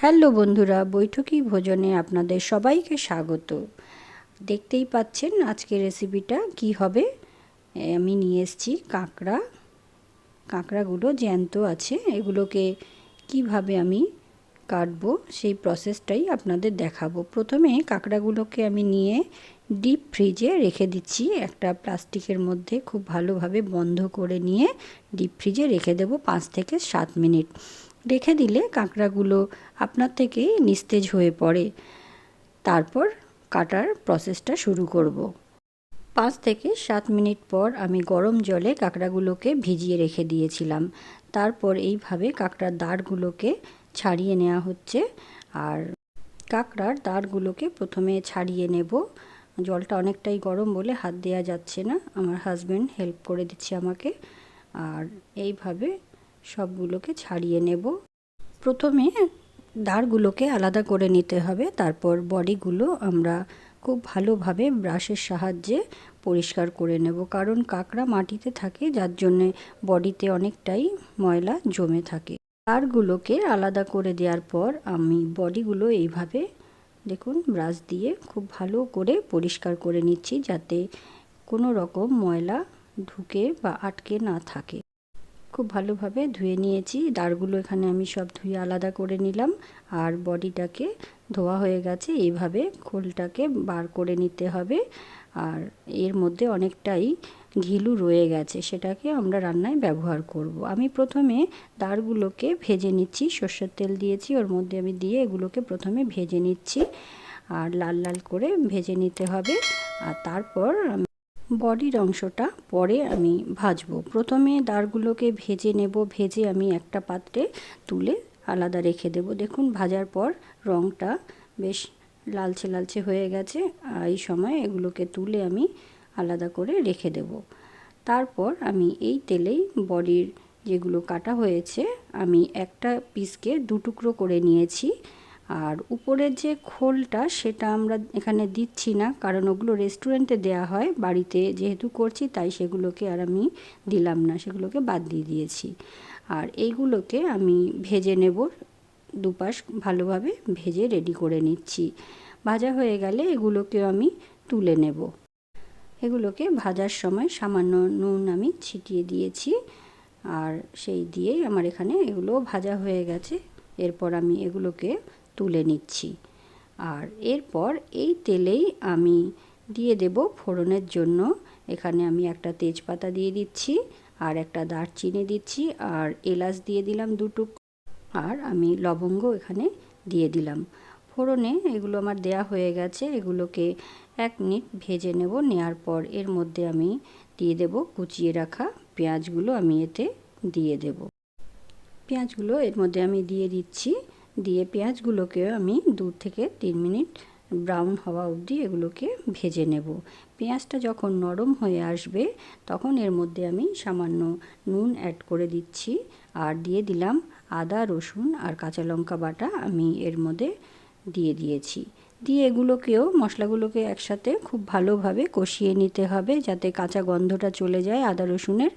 Hello বন্ধুরা, বৈঠকি ভোজনে আপনাদের সবাইকে স্বাগত। দেখতেই পাচ্ছেন আজকের রেসিপিটা কি হবে? আমি নিয়ে এসেছি কাঁকড়া। কাঁকড়াগুলো জ্যান্ত আছে, এগুলোকে কীভাবে আমি কাটবো সেই প্রসেসটাই আপনাদের দেখাবো। প্রথমে কাঁকড়াগুলোকে আমি নিয়ে ডিপ ফ্রিজে রেখে দিচ্ছি। একটা প্লাস্টিকের মধ্যে খুব ভালোভাবে বন্ধ করে নিয়ে ডিপ ফ্রিজে রেখে দেবো পাঁচ থেকে সাত মিনিট। রেখে দিলে কাঁকড়াগুলো আপনার থেকেই নিস্তেজ হয়ে পড়ে। তারপর কাটার প্রসেসটা শুরু করব। পাঁচ থেকে সাত মিনিট পর আমি গরম জলে কাঁকড়াগুলোকে ভিজিয়ে রেখে দিয়েছিলাম। তারপর এইভাবে কাঁকড়ার দাঁড়গুলোকে ছাড়িয়ে নেওয়া হচ্ছে আর কাঁকড়ার দাঁড়গুলোকে প্রথমে ছাড়িয়ে নেব। জলটা অনেকটাই গরম বলে হাত দেওয়া যাচ্ছে না। আমার হাজব্যান্ড হেল্প করে দিচ্ছে আমাকে। আর এইভাবে সবগুলোকে ছাড়িয়ে নেব। প্রথমে দাঁড়গুলোকে আলাদা করে নিতে হবে, তারপর বডিগুলো আমরা খুব ভালোভাবে ব্রাশের সাহায্যে পরিষ্কার করে নেব, কারণ কাঁকড়া মাটিতে থাকে, যার জন্যে বডিতে অনেকটাই ময়লা জমে থাকে। দাঁড়গুলোকে আলাদা করে দেওয়ার পর আমি বডিগুলো এইভাবে, দেখুন, ব্রাশ দিয়ে খুব ভালো করে পরিষ্কার করে নিচ্ছি, যাতে কোনো রকম ময়লা ঢুকে বা আটকে না থাকে। খুব ভালোভাবে ধুয়ে নিয়েছি। দাঁড়গুলো এখানে আমি সব ধুয়ে আলাদা করে নিলাম আর বডিটাকে ধোয়া হয়ে গেছে। এইভাবে খোলটাকে বার করে নিতে হবে। আর এর মধ্যে অনেকটাই ঘিলু রয়ে গেছে, সেটাকে আমরা রান্নায় ব্যবহার করব। আমি প্রথমে দাঁড়গুলোকে ভেজে নিচ্ছি, সর্ষের তেল দিয়েছি, ওর মধ্যে আমি দিয়ে এগুলোকে প্রথমে ভেজে নিচ্ছি। আর লাল লাল করে ভেজে নিতে হবে। আর তারপর বডির অংশটা পরে আমি ভাজবো। প্রথমে দাঁড়গুলোকে ভেজে নেব, ভেজে আমি একটা পাত্রে তুলে আলাদা রেখে দেব। দেখুন, ভাজার পর রঙটা বেশ লালচে লালচে হয়ে গেছে। এই সময় এগুলোকে তুলে আমি আলাদা করে রেখে দেব। তারপর আমি এই তেলেই বডির যেগুলো কাটা হয়েছে, আমি একটা পিসকে দু টুকরো করে নিয়েছি। আর উপরের যে খোলটা সেটা আমরা এখানে দিচ্ছি না, কারণ ওগুলো রেস্টুরেন্টে দেয়া হয়, বাড়িতে যেহেতু করছি তাই সেগুলোকে আর আমি দিলাম না, সেগুলোকে বাদ দিয়ে দিয়েছি। আর এইগুলোকে আমি ভেজে নেব, দুপাশ ভালোভাবে ভেজে রেডি করে নিচ্ছি। ভাজা হয়ে গেলে এগুলোকে আমি তুলে নেব। এগুলোকে ভাজার সময় সামান্য নুন আমি ছিটিয়ে দিয়েছি, আর সেই দিয়েই আমার এখানে এগুলো ভাজা হয়ে গেছে। এরপর আমি এগুলোকে তুলে নিচ্ছি। আর এরপর এই তেলেই আমি দিয়ে দেব ফোড়নের জন্য। এখানে আমি একটা তেজপাতা দিয়ে দিচ্ছি আর একটা দারচিনি দিচ্ছি আর এলাচ দিয়ে দিলাম দুটো। আর আমি লবঙ্গ এখানে দিয়ে দিলাম। ফোড়নে এগুলো আমার দেয়া হয়ে গেছে, এগুলোকে এক মিনিট ভেজে নেব। নেয়ার পর এর মধ্যে আমি দিয়ে দেব কুচিয়ে রাখা পেঁয়াজগুলো, আমি এতে দিয়ে দেব। পেঁয়াজগুলো এর মধ্যে আমি দিয়ে দিচ্ছি। দিয়ে পেঁয়াজগুলোকে আমি দু থেকে তিন মিনিট ব্রাউন হওয়া অবধি এগুলোকে ভেজে নেব। পেঁয়াজটা যখন নরম হয়ে আসবে, তখন এর মধ্যে আমি সামান্য নুন অ্যাড করে দিচ্ছি আর দিয়ে দিলাম আদা, রসুন আর কাঁচা লঙ্কা বাটা আমি এর মধ্যে দিয়ে দিয়েছি। দিয়ে এগুলোকেও, মশলাগুলোকে একসাথে খুব ভালোভাবে কষিয়ে নিতে হবে যাতে কাঁচা গন্ধটা চলে যায় আদা রসুনের।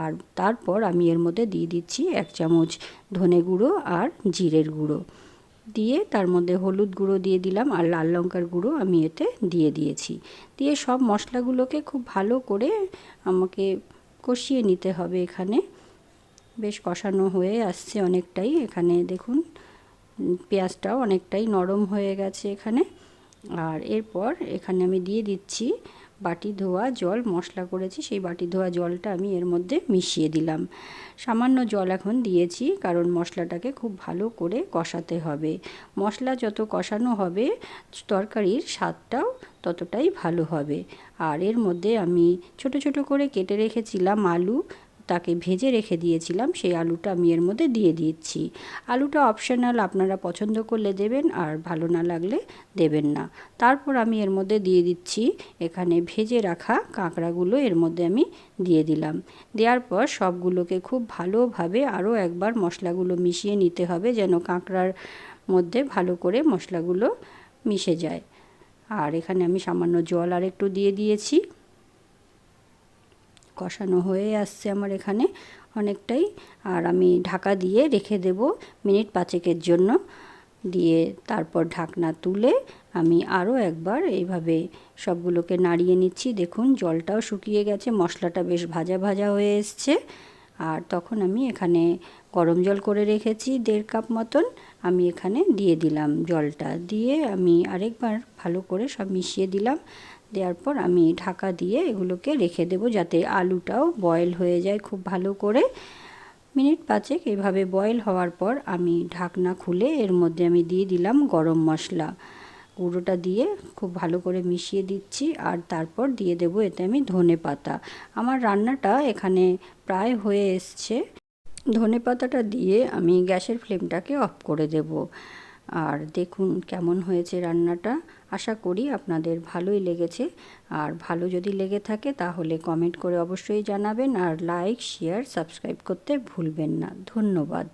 আর তারপর আমি এর মধ্যে দিয়ে দিচ্ছি এক চামচ ধনে গুঁড়ো আর জিরের গুঁড়ো। দিয়ে তার মধ্যে হলুদ গুঁড়ো দিয়ে দিলাম আর লাল লঙ্কার গুঁড়ো আমি এতে দিয়ে দিয়েছি। দিয়ে সব মশলাগুলোকে খুব ভালো করে আমাকে কষিয়ে নিতে হবে এখানে। বেশ কষানো হয়ে আসছে অনেকটাই। এখানে দেখুন পেঁয়াজটাও অনেকটাই নরম হয়ে গেছে এখানে। আর এরপর এখানে আমি দিয়ে দিচ্ছি বাটি ধোয়া জল, মশলা করেছি, সেই বাটি ধোয়া জলটা আমি এর মধ্যে মিশিয়ে দিলাম। সামান্য জল এখন দিয়েছি, কারণ মশলাটাকে খুব ভালো করে কষাতে হবে। মশলা যত কষানো হবে, তরকারির স্বাদটাও ততটাই ভালো হবে। আর এর মধ্যে আমি ছোট ছোট করে কেটে রেখেছিলাম আলু তাকে ভেজে রেখে দিয়েছিলাম, সেই আলুটা আমি এর মধ্যে দিয়ে দিচ্ছি। আলুটা অপশনাল আপনারা পছন্দ করলে দেবেন আর ভালো না লাগলে দেবেন না। তারপর আমি এর মধ্যে দিয়ে দিচ্ছি, এখানে ভেজে রাখা কাঁকড়াগুলো এর মধ্যে আমি দিয়ে দিলাম। দেওয়ার পর সবগুলোকে খুব ভালোভাবে আরও একবার মশলাগুলো মিশিয়ে নিতে হবে যেন কাঁকড়ার মধ্যে ভালো করে মশলাগুলো মিশে যায়। আর এখানে আমি সামান্য জল আর একটু দিয়ে দিয়েছি। কষানো হয়ে আসছে আমার এখানে অনেকটাই। আর আমি ঢাকা দিয়ে রেখে দেব মিনিট পাঁচেকের জন্য। দিয়ে তারপর ঢাকনা তুলে আমি আরও একবার এইভাবে সবগুলোকে নাড়িয়ে নিচ্ছি। দেখুন, জলটাও শুকিয়ে গেছে, মশলাটা বেশ ভাজা ভাজা হয়ে এসছে। আর তখন আমি এখানে গরম জল করে রেখেছি দেড় কাপ মতন। আমি এখানে দিয়ে দিলাম জলটা। দিয়ে আমি আরেকবার ভালো করে সব মিশিয়ে দিলাম। দেওয়ার পর আমি ঢাকা দিয়ে এগুলোকে রেখে দেবো যাতে আলুটাও বয়েল হয়ে যায় খুব ভালো করে। মিনিট পাঁচেক এইভাবে বয়েল হওয়ার পর আমি ঢাকনা খুলে এর মধ্যে আমি দিয়ে দিলাম গরম মশলা। গুঁড়োটা দিয়ে খুব ভালো করে মিশিয়ে দিচ্ছি আর তারপর দিয়ে দেব এতে আমি ধনে পাতা। আমার রান্নাটা এখানে প্রায় হয়ে এসছে। ধনে পাতাটা দিয়ে আমি গ্যাসের ফ্লেমটাকে অফ করে দেব। আর দেখুন কেমন হয়েছে রান্নাটা। আশা করি আপনাদের ভালোই লেগেছে। আর ভালো যদি লেগে থাকে তাহলে কমেন্ট করে অবশ্যই জানাবেন। আর লাইক শেয়ার সাবস্ক্রাইব করতে ভুলবেন না। ধন্যবাদ।